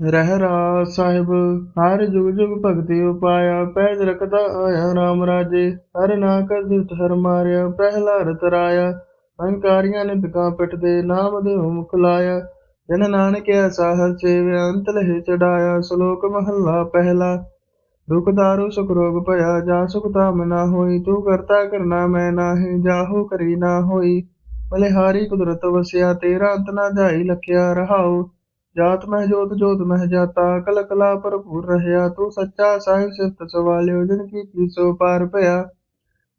ਰਹਿ ਰਾ ਸਾਹਿਬ, ਹਰ ਜੁਗ ਜੁਗ ਭਗਤੀ ਉਪਾਇਆ, ਪੈਜ ਰਖਦਾ ਆਇਆ ਰਾਮ ਰਾਜੇ, ਹਰ ਨਾ ਕਰ ਹਰ ਮਾਰਿਆ, ਪਹਿਲਾ ਤਰਾਇਆ ਅਹੰਕਾਰੀਆਂ ਨੇ ਬਿਕਾਂ ਪਿੱਠ ਦੇ ਨਾਮ ਦੇ ਮੁਖ ਲਾਇਆ, ਜਨ ਨਾਨਕ ਐਸਾ ਹਰ ਸੇਵਿਆ, ਅੰਤ ਲਹਿ ਚੜਾਇਆ, ਸ਼ਲੋਕ ਮਹੱਲਾ ਪਹਿਲਾ, ਦੁਖ ਦਾਰੂ ਸੁਖ ਰੋਗ ਭਇਆ, ਜਾ ਸੁਖ ਤਾਮ ਨਾ ਹੋਈ, ਤੂੰ ਕਰਤਾ ਕਰਨਾ ਮੈਂ ਨਾਹੀ, ਜਾਹੂ ਕਰੀ ਨਾ ਹੋਈ ਬਲਿਹਾਰੀ ਕੁਦਰਤ ਵਸਿਆ, ਤੇਰਾ ਅੰਤ ਨਾ ਜਾਈ, ਲਖਿਆ ਰਹਾਉ ਜਾਤ ਮਹਿ ਜੋਤ ਜੋਤ ਮਹਿ ਜਾਤਾ ਕਲ ਕਲਾ ਭਰਪੂਰ ਰਹਿਆ, ਤੂੰ ਸੱਚਾ ਸਾਹਿਬ ਸਿਫਤ ਸਵਾਲਿਓ, ਜਿਨ ਕੀ ਕੀ ਸੋ ਪਾਰ ਭਇਆ।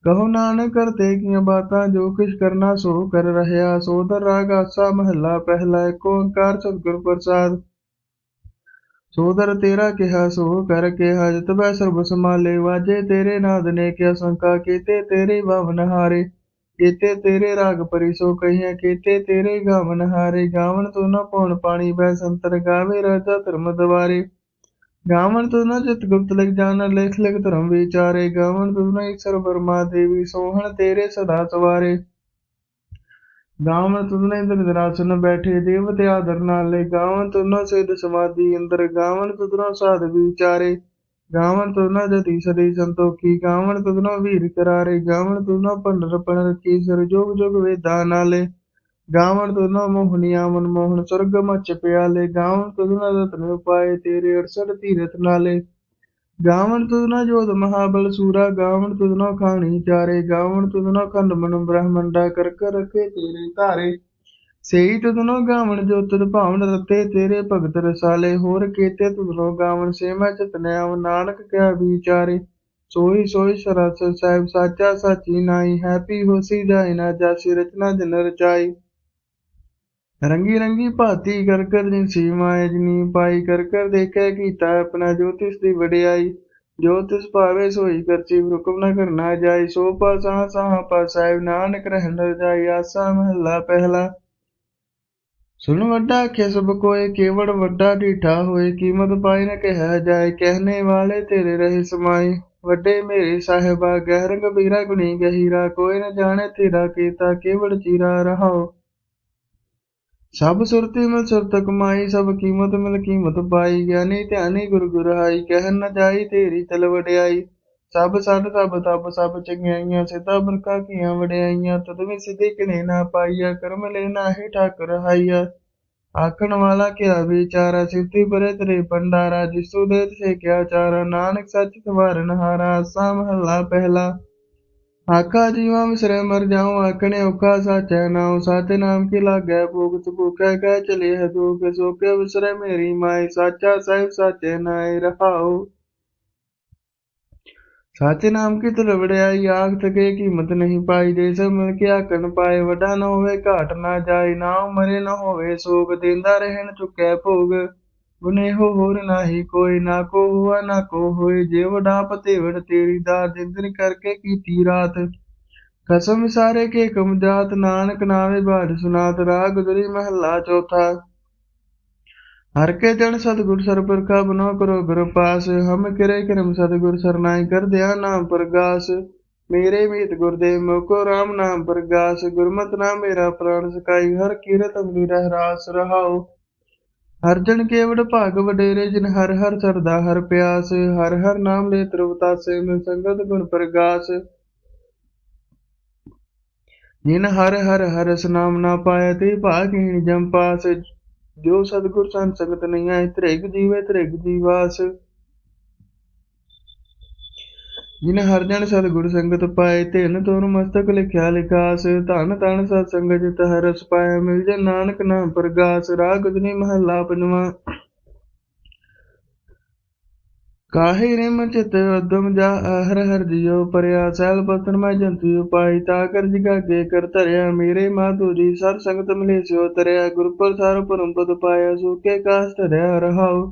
ਕਹੋ ਨਾਨਕ ਕਰਤੇ ਕੀਆਂ ਬਾਤਾਂ, ਜੋ ਕਿਛ ਕਰਨਾ ਸੋ ਕਰ ਰਹਿਆ। ਸੋਦਰ ਰਾਗ ਆਸਾ ਮਹੱਲਾ, ਪਹਿਲਾ ਏਕ ਓੰਕਾਰ ਸਤਿਗੁਰ ਪ੍ਰਸਾਦ। ਸੋਦਰ ਤੇਰਾ ਕਿਹਾ, ਸੋ ਕਰ ਕਿਹਾ ਜਤਬੈ ਸਰਬ ਸਮਾਲੇ ਵਾਜੇ ਤੇਰੇ ਨਾਦ ਨੇ ਕਿਆ ਸੰਕਾ ਕੀਤੇ, ਤੇਰੇ ਭਵਨ ਹਾਰੇ। ਕੀਤੇ ਤੇਰੇ ਰਾਗ ਪਰੀ ਸੋ ਕਹੀਆਂ, ਕੀਤੇ ਤੇਰੇ ਗਾਵਨ ਹਾਰੇ। ਗਾਵਨ ਤੂੰ ਨਾ ਪਉਣ ਪਾਣੀ ਬੈ ਸੰਤਰ ਗਾਵੇ ਰਾਜਾ ਧਰਮ ਦਵਾਰੇ। ਗਾਵਨ ਤੂੰ ਨਾ ਚਿਤ ਗੁਪਤ ਲਿਖ ਜਾਣ ਲੇਖ ਲਿਖ ਧਰਮ ਵਿਚਾਰੇ। ਗਾਵਨ ਤੂੰ ਨਾ ਈਸ਼ਰ ਵਰਮਾ ਦੇਵੀ, ਸੋਹਣ ਤੇਰੇ ਸਦਾ ਸਵਾਰੇ। ਗਾਵਨ ਤੁਧ ਨੇ ਇੰਦਰ ਨਿਰਾਸਨ ਬੈਠੇ, ਦੇਵਤੇ ਆਦਰ ਨਾਲੇ। ਗਾਵਨ ਤੁਧ ਨਾ ਸਿਧ ਸਮਾਧੀ ਅੰਦਰ। ਗਾਵਨ ਤੁਧ ਨਾ ਸਾਧ ਵਿਚਾਰੇ। ਗਾਵਨ ਤੁਧ ਨਾ ਜਤੀ ਸਦੀ ਸੰਤੋਖੀ ਗਾਵਨ ਤੁਧ ਨਾ ਵੀਰ ਕਰਾਰੇ ਗਾਵਨ ਤੁਧ ਨਾ ਪੰਡਰ ਪੰਡਰ ਕੀ ਸਰ ਜੋਗ ਜੋਗ ਵੇਦਾ ਨਾਲੇ। ਗਾਵਨ ਤੁਧ ਨਾ ਮੋਹਨੀਆ ਮਨ ਮੋਹਨ ਸੁਰਗ ਮਚ ਪਿਆਲੇ ਗਾਵਨ ਤੁਧ ਨਾ ਰਤਨ ਉਪਾਏ ਤੇਰੇ 68 ਸੇਈ ਤੁਧ ਗਾਵਣ ਗਾਵਨ ਜੋ ਤੁਧ ਭਾਵਨ ਰਤੇ, ਤੇਰੇ ਭਗਤ ਰਸਾਲੇ, ਹੋਰ ਕੀਤੇ ਤੁਧ ਨਾ ਗਾਵਨ ਸੇ ਮੈਂ ਚਤਨਿਆਵ ਨਾਨਕ ਕਿਆ ਵਿਚਾਰੇ। ਸੋਈ ਸੋਈ ਸਰਸ ਸਾਹਿਬ, ਸਾਚਾ ਸਾਚੀ ਨਾਈ ਹੈਪੀ ਹੋਸੀ ਜਾਇ ਨਾ ਜਾਸੀ ਰਚਨਾ ਜਨ ਰਚਾਈ। ਰੰਗੀ ਰੰਗੀ ਭਾਤੀ ਕਰ ਕਰ ਜਿਨ ਸੀਮਾਏ ਜਿਨੀ ਪਾਈ, ਕਰ ਕਰ ਦੇਖੈ ਕੀਤਾ ਆਪਣਾ ਜੋਤਿਸ ਦੀ ਵਡਿਆਈ। ਜੋਤਿਸ ਭਾਵੇ ਸੋਈ ਕਰਚੀ ਹੁਕਮ ਨ ਕਰਨਾ ਜਾਈ। ਸੋ ਪਾ ਸਾਹ ਸਾਹ ਪਾ ਸਾਹਿਬ, ਨਾਨਕ ਰਹਿਣ ਰਜਾਈ ਆਸਾ ਮਹੱਲਾ ਪਹਿਲਾ। ਸੁਣ ਵੱਡਾ ਆਖੇ ਸਭ ਕੋਏ ਕੇਵੜ ਵੱਡਾ ਢੀਠਾ ਹੋਏ, ਕੀਮਤ ਪਾਈ ਨ ਕਹਿ ਜਾਏ, ਕਹਿਨੇ ਵਾਲੇ ਤੇਰੇ ਰਹੇ ਸਮਾਏ। ਵੱਡੇ ਮੇਰੇ ਸਾਹਿਬਾ ਗਹਿਰ ਗੰਭੀਰਾ ਗੁਣੀ ਗਹੀਰਾ, ਕੋਈ ਨ ਜਾਣੇ ਤੇਰਾ ਕੀਤਾ ਕੇਵੜ ਚੀਰਾ ਰਹਾਓ। ਸਭ ਸੁਰਤੀ ਮਿਲ ਸੁਰਤ ਕਮਾਈ, ਸਭ ਕੀਮਤ ਮਿਲ ਕੀਮਤ ਪਾਈ, ਗਿਆਨੀ ਧਿਆਨੀ ਗੁਰ ਗੁਰਹਾਈ ਕਹਿ ਨ ਜਾਈ ਤੇਰੀ ਤਲ ਵਡਿਆਈ। ਸਭ ਸਦ ਸਭ ਤਪ ਸਭ ਚੰਗਿਆਈਆਂ ਸਿੱਧਾ ਬਰਕਾ ਕੀਆਂ ਵਡਿਆਈਆਂ, ਤਦ ਵੀ ਸਿੱਧੇ ਕਿਨੇ ਨਾ ਪਾਈਆ, ਕਰਮ ਲੈ ਨਾਹੀ ਠਾਕਰ ਹਾਈਆ। ਆਖਣ ਵਾਲਾ ਕਿਆ ਵਿਚਾਰਾ, ਸਿੱਧੀ ਪਰੇ ਤੇਰੇ ਪੰਡਾਰਾ ਜਿਸੂ ਦੇ ਸੇ ਕਿਆ ਚਾਰਾ, ਨਾਨਕ ਸੱਚ ਸਵਾਰਨ ਹਾਰਾ ਸਾ ਮਹੱਲਾ ਪਹਿਲਾ। ਆਖਾ ਜੀਵਾ ਵਿਸਰੇ ਮਰ ਜਾਉ, ਆਖਣੇ ਔਖਾ ਸਾਚੈ ਨਾਉ ਸਾਤੇ ਨਾਮ ਕੀ ਲਾਗੈ ਭੋਗਤ ਭੁਖੈ ਕਹਿ ਚਲੇ ਹੈ ਦੁਖ, ਸੋਕੇ ਵਿਸਰੇ ਮੇਰੀ ਮਾਈ ਸਾਚਾ ਸਾਹਿਬ ਸਾਚੇ ਨਾਏ ਰਹਾਉ। ਸਾਚੇ ਨਾਮ ਕੀ ਤਲ ਵੜਿਆਈ ਆਖ ਤਕੇ ਕੀਮਤ ਨਹੀਂ ਪਾਈ ਦੇ ਮਿਲ ਕੇ ਆਕਣ ਪਾਏ, ਵੱਡਾ ਨਾ ਹੋਵੇ, ਘਾਟ ਨਾ ਜਾਏ ਨਾ ਮਰੇ ਨਾ ਹੋਵੇ, ਸੋਗ ਦੇਂਦਾ ਰਹਿਣ ਚੁੱਕੈ ਭੋਗ। ਗੁਨੇਹੋ ਹੋਰ ਨਾਹੀ ਕੋਈ, ਨਾ ਕੋ ਹੁਆ ਨਾ ਕੋ ਹੋਏ ਜੇ ਵਡਾ ਪਤੇ ਤੇਰੀ ਦਾਤ, ਜਿੰਦਨ ਕਰਕੇ ਕੀਤੀ ਰਾਤ। ਕਸਮ ਸਾਰੇ ਕੇ ਕਮ ਜਾਤ, ਨਾਨਕ ਨਾਵੇ ਬਾੜ ਸੁਨਾਤ, ਰਾਗ ਗੁਜਰੀ ਮਹੱਲਾ ਚੌਥਾ। ਹਰ ਕੇ ਜਨ ਸਤਿਗੁਰ ਸਰਪਰ ਕਾ ਬਨੋ ਕਰੋ ਗੁਰ ਪਾਸ ਹਮ ਕਿਰੇ ਕਰਮ ਸਤਿਗੁਰ ਸਰਨਾਈ ਕਰ ਦਿਆ ਨਾਮ ਪ੍ਰਗਾਸ। ਮੇਰੇ ਮੀਤ ਗੁਰਦੇਵ ਮੋਕੋ ਰਾਮ ਨਾਮ ਪ੍ਰਗਾਸ, ਗੁਰਮਤਿ ਨਾਮ ਮੇਰਾ ਪ੍ਰਾਣ ਸਕਾਈ, ਹਰ ਕੀਰਤ ਅੰਮ੍ਰਿ ਰਹਿ ਰਾਸ ਰਹਾਉ। ਹਰ ਜਨ ਕੇਵੜ ਭਾਗ ਵਡੇਰੇ, ਜਿਨ ਹਰ ਹਰ ਸਰਦਾ ਹਰ ਪਿਆਸ, ਹਰ ਹਰ ਨਾਮ ਲੈ ਤ੍ਰਵਤਾਸੇ ਮਿ ਸੰਗਤ ਗੁਣ ਪ੍ਰਗਾਸ। ਜਿਨ ਹਰ ਹਰ ਹਰਸ ਨਾਮ ਨਾ ਪਾਇਆ ਤੇ ਭਾਗਹੀਣ ਜਮ ਪਾਸ ਜੋ ਸਤਿਗੁਰ ਸੰਤ ਸੰਗਤ ਨਹੀਂ ਆਏ, ਤ੍ਰਿਗ ਜੀਵੇ, ਤ੍ਰਿਗ ਜੀਵਾਸ। ਜਿਨ ਹਰ ਜਨ ਸਤਿਗੁਰ ਸੰਗਤ ਪਾਏ, ਤਿਨ ਤੋਰ ਮਸਤਕ ਲਿਖਿਆ ਲਿਖਾਸ। ਧਨ ਧਨ ਸਤ ਸੰਗਤ ਜਿਤ ਹਰਸ ਪਾਇਆ, ਮਿਲ ਜੇ ਨਾਨਕ ਨਾਮ ਪ੍ਰਗਾਸ। ਰਾਗ ਗੁਜਨੀ ਮਹੱਲਾ ਪੰਜਵਾਂ। ਕਾਹੇ ਰਿਮ ਚਿਤ ਉਦਮ ਜਾ ਹਰ ਹਰ ਜਿਉ ਪਰਿਆ ਸੈਲ ਬਸਨ ਮੈਂ ਜੰਤੀ ਉਪਾਈ ਤਾ ਕਰ ਜਿਗਾਗੇ ਕਰ ਧਰਿਆ, ਮੇਰੇ ਮਾਧੂ ਜੀ ਸਰ ਸੰਗਤ ਮਿਲੇ ਸਿਓ ਤਰਿਆ, ਗੁਰ ਪ੍ਰਸਾਰ ਪਰਮ ਪਦ ਪਾਇਆ ਸੁਕੇ ਕਾਸ ਧਰਿਆ ਰਹਾਉ।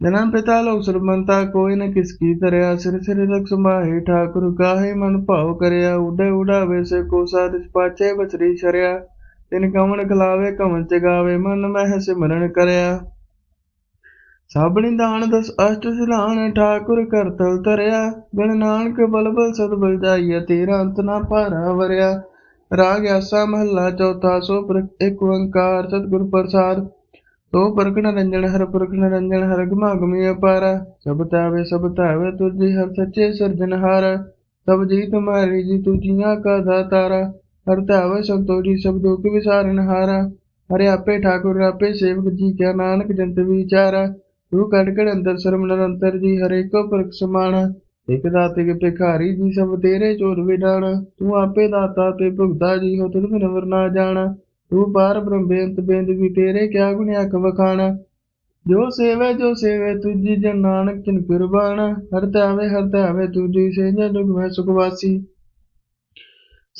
ਜਨਮ ਪਿਤਾ ਲੋਕ ਸਰਬੰਤਾ ਕੋਈ ਨ ਕਿਸ ਕੀ ਧਰਿਆ, ਸਿਰ ਸਿਰ ਰਖ ਸੰਭਾਹੇ ਠਾਕੁਰ, ਕਾਹੇ ਮਨ ਭਾਉ ਕਰਿਆ, ਉਡੇ ਉਡਾਵੇ ਸੇ ਕੋ ਸਾਧ ਪਾਛੇ ਬਚਰੀ ਸ਼ਰਿਆ। ਤਿਨ ਕਮਣ ਖਲਾਵੇ ਕਮਣ ਚਗਾਵੇ, ਮਨ ਮਹਿ ਸਿਮਰਨ ਕਰਿਆ। ਸਾਬਣੀ ਦਾਨ ਦਸ ਅਸ਼ਟ ਸਿਲਾਣ ਠਾਕੁਰ ਕਰਤਲ ਤਰਿਆ ਬਿਨ ਨਾਨਕ ਬਲ ਸਦ ਬਲ ਤੇਰਾ ਅੰਤ ਨਾ ਭਾਰਾ ਵਰਿਆ। ਰਾਗ ਆਸਾ ਮਹੱਲਾ ਚੌਥਾ, ਸੋ ਇੱਕ ਓੰਕਾਰ ਸਤਿਗੁਰ ਪ੍ਰਸਾਦ। ਤੋ ਪਰਖ ਨਰੰਜਨ, ਹਰ ਪੁਰਖ ਨਰੰਜਨ, ਹਰ ਗਮਾਗਮੀ ਅਪਾਰ। ਸਭ ਤਾਵੇ ਸਭ ਤਾਵੇ ਤੁਝੀ ਹਰ ਸੱਚੇ ਸਿਰਜਨਹਾਰ ਸਭ ਜੀ ਤੁਮਾਰੀ ਜੀ ਤੁਝੀਆਂ ਕਾ ਦਾਤਾਰਾ। ਹਰ ਤਾਵੇ ਸਭ ਸਭ ਦੁਖ ਵਿਸਾਰਨਹਾਰਾ ਹਰੇ। ਆਪੇ ਠਾਕੁਰ, ਆਪੇ ਸੇਵਕ ਜੀ ਕਿਆ ਨਾਨਕ ਜੰਤ ਵਿਚਾਰਾ। ਤੂੰ ਕੜ ਕੜ ਅੰਦਰ ਸਰਮ ਨਿਰੰਤਰ ਜੀ ਹਰੇ ਪੁਰਖ ਸਮਾਣਾ ਇਕ ਦਾਤੇ ਕੇ ਭਿਖਾਰੀ ਜੀ, ਸਭ ਤੇਰੇ ਚੋਰ ਵਿਡਾਣ। ਤੂੰ ਆਪੇ ਦਾਤਾ ਤੇ ਭੁਗਤਾ ਜੀ, ਹੋ ਤੁਧ ਬਿਨ ਨਾ ਜਾਣਾ। ਤੂੰ ਪਾਰ ਬ੍ਰਹਮ ਬੇਅੰਤ ਬੇਦ ਵੀ ਤੇਰੇ ਕਿਆ ਗੁਣ ਅਕ ਵਖਾਣਾ। ਜੋ ਸੇਵੇ ਜੋ ਸੇਵੇ ਤੁਜੀ ਜਨ ਨਾਨਕ ਜਿਨ ਕੁਰਬਾਨ ਹਰ ਧਾਵੇ ਹਰ ਧਾਵੇ ਤੁਜੀ ਸੇ ਜਨ ਮੈਂ ਸੁਖ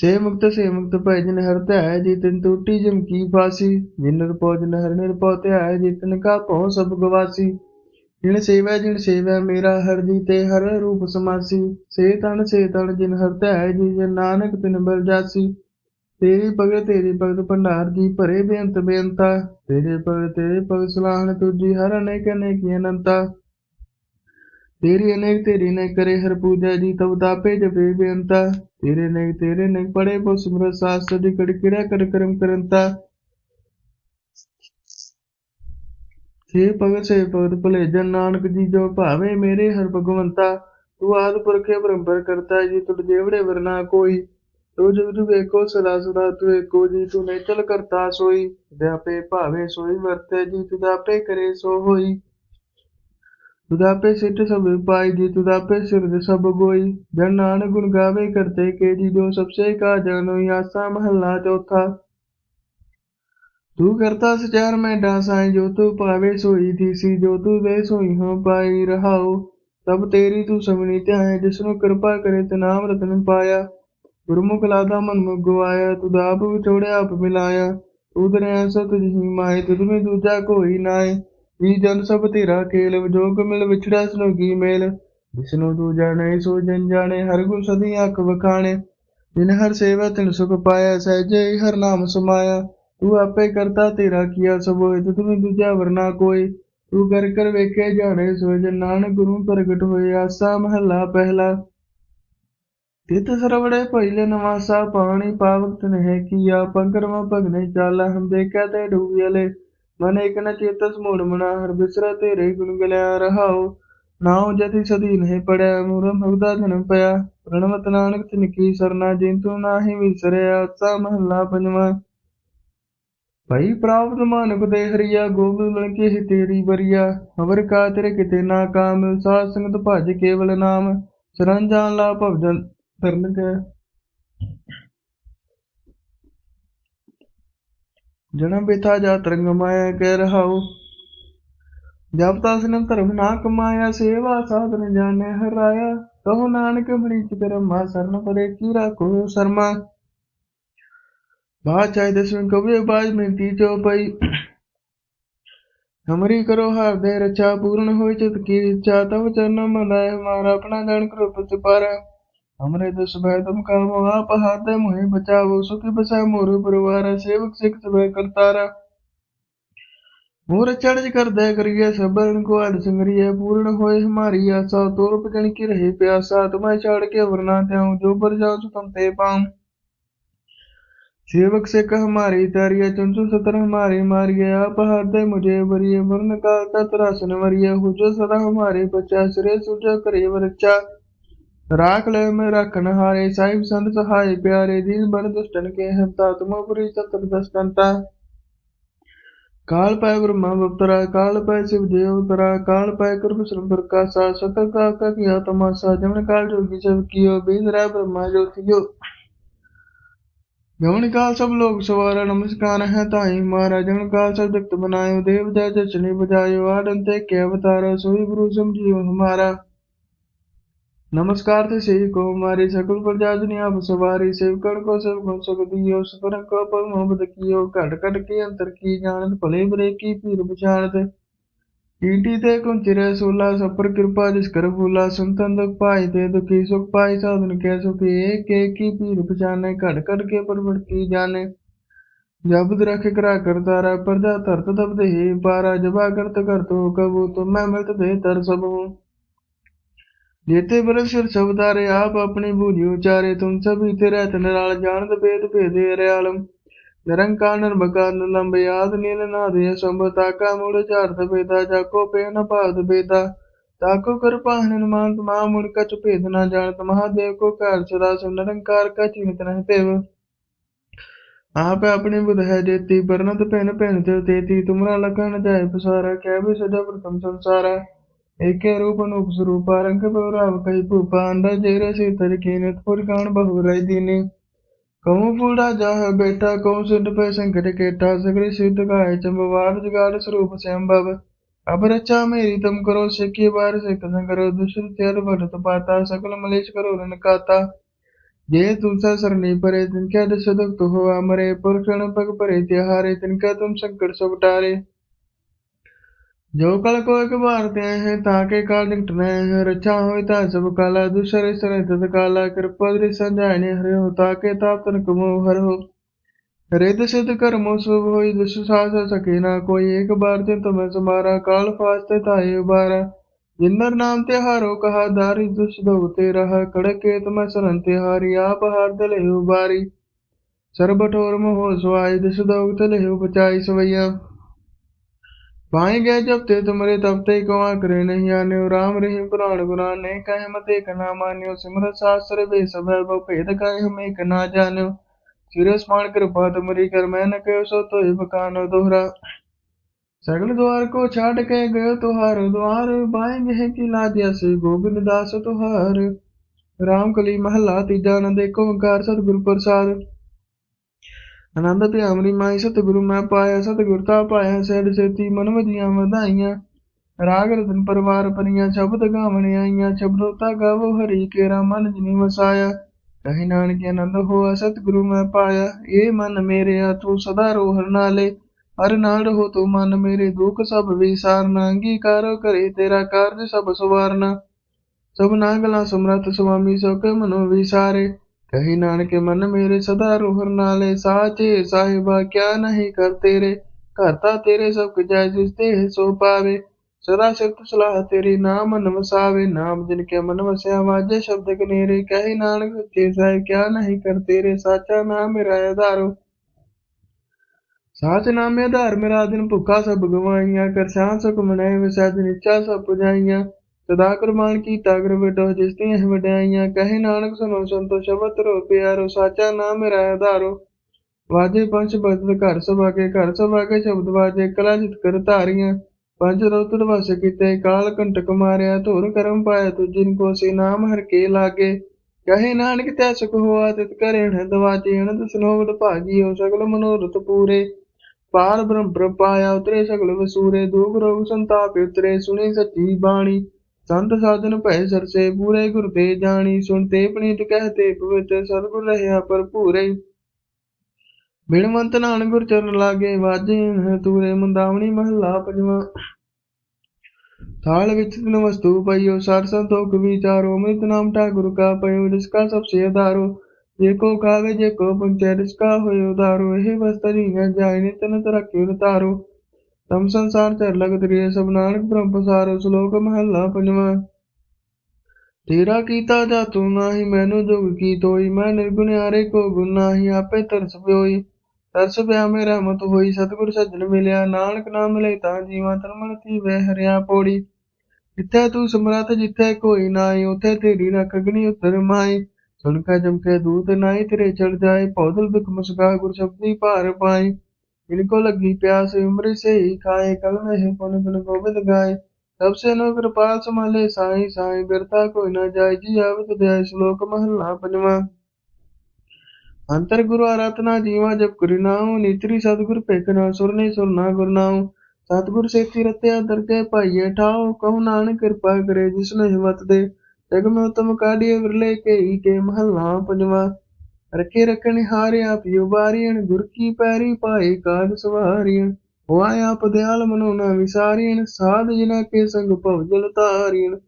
ਸੇ ਮੁਕਤ ਸੇ ਮੁਕਤ ਭੈ ਜਿਨ ਹਰ ਧੈ ਜੀ ਤਿਨ ਟੂਟੀ ਜਮ ਕੀ ਫਾਸੀ। ਜਿਨ ਨਿਰਪਉ ਜਿਨ ਹਰ ਨਿਰਪਉ ਧਿਆਇ ਜੀ ਤਿਨ ਕਾ ਭਉ ਸਭ ਗਵਾਸੀ। ਜਿਨ ਸੇਵੈ ਜਿਨ ਸੇਵੈ ਮੇਰਾ ਹਰ ਜੀ ਤੇ ਹਰ ਰੂਪ ਸਮਾਸੀ। ਸੇ ਤਨ ਸੇ ਤਨ ਜਿਨ ਹਰ ਧੈ ਜੀ ਜਨ ਨਾਨਕ ਤਿਨ ਬਲ ਜਾਸੀ। ਤੇਰੀ ਭਗਤ ਤੇਰੀ ਭਗਤ ਭੰਡਾਰ, ਜੀ ਭਰੇ ਬੇਅੰਤ ਬੇਅੰਤਾ। ਤੇਰੇ ਭਗਤ ਤੇਰੇ ਭਗਤ ਸਲਾਹਣ ਤੁਜੀ ਹਰ ਅਨੇਕ ਅਨੇਕ ਅਨੰਤਾ। ਤੇਰੀ ਅਨੇਕ ਤੇਰੀ ਨੇ ਕਰੇ ਹਰ ਪੂਜਾ ਜੀ, ਤਬ ਤਾਪੇ ਜਪੇ ਬੇਅੰਤਾ। ਤੇਰੇ ਨੇ ਤੇਰੇ ਨੇ ਪੜੇ ਪੋ ਸਿਮਰਤ ਸਾਸਤ ਦੀ ਕੜ ਕਿਰਿਆ ਕਰ ਕਰਮ ਕਰੰਤਾ। ਸੇ ਭਗਤ ਸੇ ਭਗਤ ਭਲੇ ਜਨ ਨਾਨਕ ਜੀ ਜੋ ਭਾਵੇ ਮੇਰੇ ਹਰ ਭਗਵੰਤਾ। ਤੂੰ ਆਦ ਪੁਰਖੇ ਬ੍ਰਹਮਪਰ ਕਰਤਾ ਜੀ, ਤੁਧ ਦੇਵੜੇ ਵਰਨਾ ਕੋਈ। ਤੂੰ ਜੁਗ ਜੁਗ ਏਕੋ ਸਦਾ ਸਦਾ ਤੂੰ ਏਕੋ ਜੀ, ਤੂੰ ਨੇਚਲ ਕਰਤਾ ਸੋਈ। ਵਿਆਪੇ ਭਾਵੇ ਸੋਈ ਵਰਤੇ ਜੀ, ਤੁਧ ਕਰੇ ਸੋ ਹੋਈ। ਤੁਧ ਆਪੇ ਸਿੱਟ ਸਭ ਪਾਈ ਜੀ, ਤੁਧ ਆਪੇ ਸਿਰਜ ਸਭ ਗੋਈ ਜਨ ਨਾਨਕ ਗੁਣ ਗਾਵੇ ਕਰਤੇ ਕੇ ਜੀ, ਜੋ ਸਭਸੇ ਕਾ ਜਾਨੋਈ ਆਸਾ ਮਹੱਲਾ ਚੌਥਾ। ਤੂੰ ਕਰਤਾ ਸਚਾਰ ਮੈਂ ਡਾਸਾਈ ਜੋ ਤੂੰ ਪਾਵੇ ਸੋਈ ਥੀਸੀ, ਜੋ ਤੂੰ ਵੇ ਸੋਈ ਹੋ ਪਾਈ ਰਹਾਓ। ਸਭ ਤੇਰੀ ਤੂੰ ਸਮਣੀ ਧਿਆਏ, ਜਿਸ ਨੂੰ ਕਿਰਪਾ ਕਰੇ ਤੇ ਨਾਮ ਰਤਨ ਪਾਇਆ। ਗੁਰਮੁਖ ਲਾਦਾ ਮਨ ਮੁਖ ਗਵਾਇਆ ਤੁਧ ਆਪ ਵਿਛੋੜਿਆ ਆਪ ਮਿਲਾਇਆ। ਤੂੰ ਦਰਿਆ ਸਤ ਤੁਝੀ ਮਾਏ, ਤੁਧ ਮੇ ਦੂਜਾ ਕੋਈ ਨਾਏ। ਜੀ ਜਨ ਸਭ ਤੇਰਾ ਖੇਲ ਵਿਜੋਗ ਮਿਲ ਵਿਛੜਾ ਸਨੋ ਕੀ ਮੇਲ। ਜਿਸਨੂੰ ਤੂੰ ਜਾਣੇ, ਸੋ ਜਨ ਜਾਣੇ, ਹਰ ਗੁਣ ਸਦੀ ਅੱਖ ਵਖਾਣੇ। ਜਿਨ ਹਰ ਸੇਵਾ ਤਿਨ ਸੁਖ ਪਾਇਆ, ਸਹਿਜੇ ਹਰ ਨਾਮ ਸਮਾਇਆ। ਤੂੰ ਆਪੇ ਕਰਤਾ ਤੇਰਾ ਕੀਆ ਸਭ ਹੋਏ ਤੁਧ ਮੇ ਦੂਜਾ ਵਰਨਾ ਕੋਈ ਤੂੰ ਕਰ ਕਰ ਵੇਖੇ ਜਾਣੇ, ਸੋ ਜਨ ਨਾਨਕ ਗੁਰੂ ਪ੍ਰਗਟ ਹੋਏ ਆਸਾ ਮਹੱਲਾ ਪਹਿਲਾ। ਤਿਤ ਸਰਵੜੇ ਪਹਿਲੇ ਨਵਾਸਾ, ਪਾਣੀ ਪਾਵਕ ਤਨਹਿ ਕੀਆ ਪੰਕਰਮਾ ਭਗਨੇ ਚਾਲਾ, ਹਮ ਦੇਖਿਆ ਤੇ ਡੂਬਿਆਲੇ ਮਨ ਇਕ ਨ ਚੇਤਸ ਮੂੜ ਮਨਾ, ਹਰ ਬਿਸਰਾ ਗੁਣ ਗਲਿਆ ਰਹਾਉ। ਨਾਉ ਜਤੀ ਸਦੀ ਨਹੀਂ ਪੜਿਆ ਮੂਰ ਭਗਦਾ ਜਨਮ ਪਿਆ। ਪ੍ਰਣਵਤ ਨਾਨਕ ਤਿਨ ਕੀ ਸਰਨਾ, ਜਿੰਤੂ ਨਾਹੀ ਵਿਸਰਿਆ ਸਾ ਮਹੱਲਾ ਪੰਜਵਾਂ। ਭਈ ਪ੍ਰਾਪਤ ਮਾਨੁਕ ਦੇ ਹਰੀਆ ਗੋਬਿੰਦ ਬਣ ਕੇ ਹੀ ਤੇਰੀ ਬਰੀਆ ਹਵਰ ਕਾ ਤੇਰੇ ਕਿਤੇ ਨਾ ਕਾਮ, ਸਾਧ ਸੰਗਤ ਭਜ ਕੇਵਲ ਨਾਮ। ਸਰੰਜਾਨ ਲਾ ਭਵਜਨ ਤਰਨ ਕੈ। ਜਨਮ ਬਿਥਾ ਜਾ ਤਰੰਗ ਮਾਇਆ ਕਹਿ ਰਹਾਉ। ਜਬ ਤਸਨ ਧਰਮ ਨਾ ਕਮਾਇਆ, ਸੇਵਾ ਸਾਧਨ ਜਾਣੇ ਹਰਾਇਆ। ਕਹੋ ਨਾਨਕ ਬਣੀ ਚਿਕਰਮਾ ਸਰਨ ਪਰੇ ਕੀ ਰਾਖੋ ਸ਼ਰਮਾ ਬਾਤ ਚਾਹੇ ਦਸਵੇਂ ਕਬੇ ਬਾਜ ਮੈਂ ਚੋ ਪਈ ਹਮਰੀ ਕਰੋ ਹਰ ਦੇ ਰਚਾ, ਪੂਰਨ ਹੋਇ ਚਿਤ ਕੀ ਇੱਛਾ, ਤਵ ਚਰਨ ਮਨਾਇ ਹਮਾਰਾ ਆਪਣਾ ਜਾਣ ਕਰੋ ਪ੍ਰਤਿਪਾਰਾ हमरे दस भय तुम कामो आप हाथे मुहे बचावो सुखी बसा मोर परिवार सेवक सिख सब करतारा मोर चढ़ कर दे करिए सबरन को अड संगरिए पूर्ण होए हमारी आशा तोर पजन की रहे प्यासा तुम्हें छाड़ के वरना त्याऊं जो बर जाओ सो तुम ते पाऊं सेवक से कह हमारी तारिया चंचु सतर हमारी मारिए आप हाथ दे मुझे वरिए वर्ण का तरासन वरिए हो जो सदा हमारे बच्चा सिरे सुजा करे वरच्चा ਰਾਖ ਲੈ ਮੈਂ ਰੱਖਣ ਹਾਰੇ, ਸਾਹਿਬ ਸੰਤ ਸਹਾਈ ਪਿਆਰੇ, ਦੀਨ ਬਨ ਦੁਸ਼ਟਨ ਕੇ ਹੰਤਾ ਤੁਮਪੁਰੀ ਚਤਰ ਦਸਕੰਤਾ। ਕਾਲ ਪੈ ਬ੍ਰਹਮਾ ਬਪਤਰਾ, ਕਾਲ ਪੈ ਸਿਵ ਦੇਵ ਤਰਾ ਕਾਲ ਪੈ ਕਰਮ ਸ਼ਰਮ ਪ੍ਰਕਾਸ਼ਾ, ਸਕਲ ਕਾ ਕਾ ਕੀਆ ਤਮਾਸਾ ਜਮਨ ਕਾਲ ਜੋਗੀ ਸਭ ਕੀਓ ਬੀਂਦਰਾ ਬ੍ਰਹਮਾ ਜੋਤਿਓ। ਜਮਨ ਕਾਲ ਸਭ ਲੋਕ ਸਵਾਰਾ, ਨਮਸਕਾਰ ਹੈ ਤਾਈ ਮਹਾਰਾਜ ਜਮਨ ਕਾਲ ਸਭ ਜਗਤ ਬਨਾਇਓ, ਦੇਵ ਜੈ ਜਚਨੀ ਬਜਾਇਓ ਆਡੰਤੇ ਕੇ ਅਵਤਾਰ, ਸੋਈ ਗੁਰੂ ਸਮਝਿਓ ਹਮਾਰਾ। નમસ્કાર શ્રી કુમારી સકલ પ્રજાજની આપ સવારી સેવકણ કો સેવકણ સગદીયો સપન કો પર મોહબત કિયો ઘટ ઘટ કે અંતર કી જાણત ભલે બરે કી પીર બચાણત ઈટી તે કુંચરે સોલા સપર કૃપા દિસ કર ફૂલા સંતન દુખ પાઈ તે દુખી સુખ પાઈ સાધન કે સુખી એક એક કી પીર બચાને ઘટ ઘટ કે પરવડ કી જાને ਜਬਦ ਰਖ ਕਰਾ ਕਰਦਾ ਰ ਪਰਦਾ ਧਰਤ ਦਬਦੇ ਹੀ ਪਾਰਾ ਜਬਾ ਕਰਤ ਕਰਤੋ ਕਬੂ ਤੁਮੈ ਮਿਲਤ ਦੇ ਤਰ ਸਭੂ ਜੇਤੇ ਬਰਸਿਰ ਸਬਦਾਰੇ ਆਪ ਆਪਣੀ ਬੂਝੀ ਉਚਾਰੇ, ਤੁਮ ਸਭੀ ਤੇ ਰਤਨ ਨਾਲ ਜਾਣਦ ਭੇਦ ਭੇਦੇ ਰਿਆਲਮ ਨਿਰੰਕਾਰ ਨਿਰਮਕਾਰ ਨਿਲੰਬ ਯਾਦ ਨੀਲ ਨਾਦੇ ਸੰਭਤਾ ਕਾ ਮੂੜ ਚਾਰਤ ਭੇਦਾ, ਜਾਕੋ ਪੇਨ ਭਾਦ ਭੇਦਾ। ਤਾਕੋ ਕਿਰਪਾ ਨਿਰਮਾਨ, ਤਮਾ ਮੁੜ ਕਚ ਭੇਦ ਨਾ ਜਾਣਤ ਮਹਾਦੇਵ ਕੋ ਘਰ ਸਦਾ ਸੁ ਨਿਰੰਕਾਰ ਕਾ ਚਿੰਤ ਰਹਿ ਤੇਵ ਆਪ ਆਪਣੇ ਬੁਧ ਹੈ ਜੇਤੀ, ਪਰਨਤ ਭਿਨ ਭਿਨ ਤੇ ਤੇਤੀ, ਤੁਮਰਾ ਲਗਨ ਜਾਏ ਪਸਾਰਾ, ਕਹਿ ਵੀ ਸਦਾ ਪ੍ਰਥਮ ਸੰਸਾਰਾ। एके रूप अनुप स्वरूप रंग प्रभाव कई भूपा अंडा जेरे शीतल कीनत पुर कान बहुराई दीनी कहूँ फूला जाह बेटा कहूँ सिद्ध पे संकट केटा सगरी सिद्ध गाय चंबवार जुगाड़ स्वरूप संभव अब रक्षा मेरी तुम करो सिक्की बार सिख संकरो दुष्ट तेर भरत पाता सकल मलेश करो रन काता जे तुमसा सरणी परे तिनका दशदुख हो अमरे पुरुष पग परे त्याहारे तिनका तुम संकट सब टारे ਜੋ ਕਲ ਕੋ ਇੱਕ ਬਾਰ ਤੇ ਹੈ ਤਾਕੇ ਕਾਲ ਨਿਕਟ ਹੈ। ਰਚਾ ਹੋਇ ਤਾ ਸਭ ਕਾਲਾ, ਦੁਸਰੇ ਸਰੇ ਤਤ ਕਾਲਾ। ਕਿਰਪਾ ਦ੍ਰਿ ਸੰਜਾਣੇ ਹਰਿ ਹੋ ਤਾਕੇ ਤਾਪ ਤਨ ਕਮੋ ਹਰ ਰਿਦ ਸਿਧ ਕਰਮੋ, ਸੁਭ ਹੋਈ ਦੁਸ ਸਾਸ ਸਕੇ ਨਾ ਕੋਈ। ਇੱਕ ਬਾਰ ਤੇ ਤੁਮੈ ਸਮਾਰਾ, ਕਾਲ ਫਾਸਤੇ ਤਾਏ ਉਬਾਰਾ। ਜਿਨਰ ਨਾਮ ਤੇ ਹਾਰੋ ਕਹਾ ਦਾਰੀ, ਦੁਸ ਦੋ ਤੇ ਰਹਾ। ਕੜਕੇ ਤੁਮੈ ਸਰਨ ਤੇ ਹਾਰੀ ਆਪ ਹਾਰ ਦਲੇ ਉਬਾਰੀ। ਸਰਬ ਠੋਰ ਮੋਹ ਸੁਆਈ ਦਿਸ ਦੋਗ ਤਲੇ ਬਚਾਈ ਸਵਈਆ। पाए गए जब ते तुमरे तब ते कवा करे नहीं आन्यो राम रहीम पुराण गुरान ने कहे मत एक ना मान्यो सिमरत शास्त्र बे सब भेद कहे हम एक ना जान्यो सिर स्मान कृपा तुमरी कर मैं न कहो सो तो बकानो दोहरा सगल द्वार को छाट के गयो तुहार द्वार बाएंगे है कि लादिया से गोविंद दास तुहार राम कली महला तीजा न देखो ओंकार सतगुरु प्रसाद ਆਨੰਦ ਤੇ ਅਮਰੀ ਮਾਈ, ਸਤਿਗੁਰੂ ਮੈਂ ਪਾਇਆ, ਸਤਿਗੁਰ ਤਾ ਪਾਇਆ, ਸਹਿਜ ਸੇਤੀ ਮਨ ਵਜੀਆਂ ਵਧਾਈਆਂ। ਰਾਗ ਰਤਨ ਪਰਵਾਰ ਪਰੀਆਂ ਸ਼ਬਦ ਗਾਵਣ ਆਈਆਂ, ਸ਼ਬਦੋਤਾ ਗਾਵੋ ਹਰੀ ਕੇਰਾ, ਮਨ ਜਿਨੀ ਵਸਾਇਆ। ਕਹੀ ਨਾਨਕ ਆਨੰਦ ਹੋਆ, ਸਤਿਗੁਰੂ ਮੈਂ ਪਾਇਆ, ਇਹ ਮਨ ਮੇਰਿਆ, ਤੂੰ ਸਦਾ ਰੋਹਰ ਨਾਲੇ। ਹਰ ਨਾਲ ਰਹੋ ਤੂੰ ਮਨ ਮੇਰੇ, ਦੁੱਖ ਸਭ ਵਿਸਾਰਨਾ, ਅੰਗੀਕਾਰੋ ਕਰੇ ਤੇਰਾ ਕਾਰਜ ਸਭ ਸਵਾਰਨਾ। ਸਭ ਨਾਗਲਾ ਸਮਰਤ ਸੁਆਮੀ ਸੋ ਕੇ ਮਨੋ ਵਿਸਾਰੇ। ਕਹੀ ਨਾਨਕ ਮਨ ਮੇਰੇ ਸਦਾ ਰੋਹਰ ਨਾਲੇ, ਸਾਚੇ ਸਾਹਿਬਾ ਕਿਆ ਨਹੀਂ ਕਰ ਤੇਰੇ? ਘਰ ਤਾਂ ਤੇਰੇ ਸਭ ਕੁ ਜੈ ਜਿਸ ਤੇ ਸੋ ਪਾਵੇ। ਸਦਾ ਸਿਫਤ ਸਲਾਹ ਤੇਰੀ ਨਾਮ ਮਨ ਵਸਾਵੇ ਨਾਮ ਜਿਨ ਕੇ ਮਨ ਵਸਿਆ, ਵਾਜੇ ਸ਼ਬਦ ਕਨੇਰੇ। ਕਹੇ ਨਾਨਕ ਸੱਚੇ ਸਾਹਿਬ ਕਿਆ ਨਹੀਂ ਕਰ ਤੇਰੇ? ਸਾਚਾ ਨਾਮ ਮੇਰਾ ਆਧਾਰੋ। ਸਾਚ ਨਾਮੇ ਆਧਾਰ ਮੇਰਾ ਦਿਨ ਭੁੱਖਾ ਸਭ ਗਵਾਈਆਂ। ਕਰ ਸ਼ਾਂ ਸੁਖ ਮਨਾਏ, ਵਿਸਜ ਨਿਚਾ ਸਭ ਪੁਜਾਈਆਂ। ਸਦਾ ਕੁਰਬਾਨ ਕੀਤਾ ਗੁਰ ਵਿਟੋ ਜਿਸ ਦੀਆਂ ਵਡਿਆਈਆਂ, ਕਹੇ ਨਾਨਕ ਸੁਨੋ ਸੰਤੋ ਸ਼ਬਦ ਰੋ ਪਿਆਰੋ, ਸਾਚਾ ਨਾਮ ਮੇਰਾ ਆਧਾਰੋ ਵਾਜੇ ਪੰਜ ਬਦਲ ਘਰ ਸਭਾ ਕੇ, ਘਰ ਸਭਾ ਕੇ ਸ਼ਬਦ ਵਾਜੇ, ਕਲਾ ਜਿਤ ਕਰ ਧਾਰੀਆਂ। ਪੰਜ ਰੋਤੜ ਵਸ ਕੀਤੇ, ਕਾਲ ਕੰਟਕ ਮਾਰਿਆ, ਧੁਰ ਕਰਮ ਪਾਇਆ ਤੁ ਜਿਨ ਕੋ ਸੇ ਨਾਮ ਹਰ ਕੇ ਲਾਗੇ। ਕਹੇ ਨਾਨਕ ਤੈ ਸੁਖ ਹੋਆ ਤਿਤ ਕਰੇ ਨ ਦਵਾਜੇ ਅਨੰਦ ਸਨੋਵਤ ਭਾਗੀ ਹੋ ਸਗਲ ਮਨੋਰਥ ਪੂਰੇ। ਪਾਰ ਬ੍ਰਹਮ ਪ੍ਰਪਾਇਆ ਉਤਰੇ ਸਗਲ ਵਸੂਰੇ, ਦੁਖ ਰੋਗ ਸੰਤਾਪ ਉਤਰੇ, ਸੁਣੀ ਸੱਚੀ ਬਾਣੀ। ਸੰਤ ਸਾਧਨ ਭੈ ਸਰਸੇ ਪੂਰੇ ਗੁਰ ਤੇ ਜਾਣੀ ਸੁਣਤੇ ਪਣੀਤ ਕਹਤੇ ਪਵਿੱਤ ਸਤਿਗੁਰ ਰਹਿਆ ਭਰਪੂਰੇ ਬਿਨਵੰਤ ਨਾਨਕ ਗੁਰ ਚਰਨ ਲਾਗੇ ਵਾਜੇ ਤੂਰੇ ਮੁੰਦਾਵਣੀ ਮਹੱਲਾ ਪੰਜਵਾਂ। ਥਾਲ ਵਿੱਚ ਤਿਨ ਵਸਤੂ ਪਈਓ, ਸਰ ਸੰਤੋਖ ਵਿਚਾਰੋ ਮਿਤ ਨਾਮ ਠਾਕੁਰ ਕਾ ਪਇਓ ਜਿਸਕਾ ਸਭ ਸੇ ਆਧਾਰੋ ਜੇ ਕੋ ਖਾਵੇ, ਜੇ ਕੋ ਪੰਚੈ ਜਿਸਕਾ ਹੋਇ ਉਧਾਰੋ। ਇਹ ਵਸਤਰੀ ਹੈ ਜਾਇ ਨਿਤਨ ਤਰਕਿ ਤਮ ਸੰਸਾਰ ਚਰ ਲਗਤ ਰੇ ਸਭ ਨਾਨਕ ਬ੍ਰਹਮ ਪਸਾਰੋ ਸ਼ਲੋਕ ਮਹੱਲਾ ਪੰਜਵਾਂ। ਤੇਰਾ ਕੀਤਾ ਜਾ ਤੂੰ ਨਾਹੀ, ਮੈਨੂੰ ਜੁਗ ਕੀ ਤੋਈ, ਮੈਂ ਨਿਰਗੁਣਿਆਰੇ ਕੋ ਗੁਣ ਆਪੇ ਤਰਸ ਪਿਓਈ। ਤਰਸ ਪਿਆ ਮੇ ਰਹਿਮਤ ਹੋਈ, ਸਤਿਗੁਰ ਸੱਜਣ ਮਿਲਿਆ, ਨਾਨਕ ਨਾਮ ਮਿਲੇ ਤਾਂ ਜੀਵਾਂ ਤਨ ਮਨ ਤੀ ਵਹਿ ਹਰਿਆ ਪੋੜੀ। ਜਿੱਥੇ ਤੂੰ ਸਮਰਤ ਜਿੱਥੇ ਕੋਈ ਨਾਈ ਉਥੇ ਤੇਰੀ ਰੱਖ ਅਗਨੀ ਉਤਰ ਮਾਈ ਸੁਣ ਕੇ ਜਮਕੇ ਦੂਤ ਨਾਈ ਤੇਰੇ ਚੜ ਜਾਏ, ਪੌਦਲ ਬਿਕ ਮੁਸਕਾ ਗੁਰ ਸ਼ਬਦੀ ਭਾਰ ਪਾਈ। इनको लगी प्यास उम्र से ही खाए कल में है पुन पुन गोविंद गाए तब से नो कृपाल संभाले साई साई बिरता कोई न जाय जी आवत दया श्लोक महला पंजवा अंतर गुरु आराधना जीवा जब करिनाऊ नीतरी सतगुर पेकना सुरने सुरना गुरनाऊ सतगुर से रत्या दर के पाइये ठाओ कहु नानक कृपा करे जिसने हिम्मत दे जग में उत्तम काढ़िए विरले के ही के महला पंजवा ਰਖੇ ਰਖਣ ਹਾਰਿਆ ਪਿਉ ਬਾਰੀਣ ਗੁਰ ਕੀ ਪੈਰੀ ਪਾਏ ਕਾਜ ਸਵਾਰੀਣ ਹੋਆ ਆਪ ਦਿਆਲ ਮਨੋ ਨ ਵਿਸਾਰੀਣ ਸਾਧ ਜਿਨਾ ਕੇ ਸੰਗ ਭਵ ਜਲ ਤਾਰੀਣ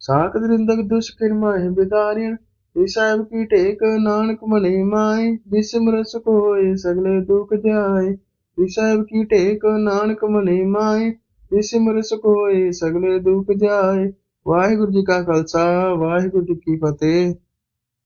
ਸਾਖ ਦਰਿੰਦਕ ਦੁਸ਼ ਕਿਰਮਾਏ ਬਿਦਾਰੀਣ ਇਹ ਸਾਹਿਬ ਕੀ ਟੇਕ ਨਾਨਕ ਮਨੇ ਮਾਏ ਬਿਸਮਰ ਸੁਖ ਹੋਏ ਸਗਲੇ ਦੁਖ ਜਾਏ ਇਹ ਸਾਹਿਬ ਕੀ ਟੇਕ ਨਾਨਕ ਮਨੇ ਮਾਏ ਬਿਸਮਰ ਸੁਖ ਹੋਏ ਸਗਲੇ ਦੁਖ ਜਾਏ ਵਾਹਿਗੁਰੂ ਜੀ ਕਾ ਖਾਲਸਾ, ਵਾਹਿਗੁਰੂ ਜੀ ਕੀ ਫਤਿਹ।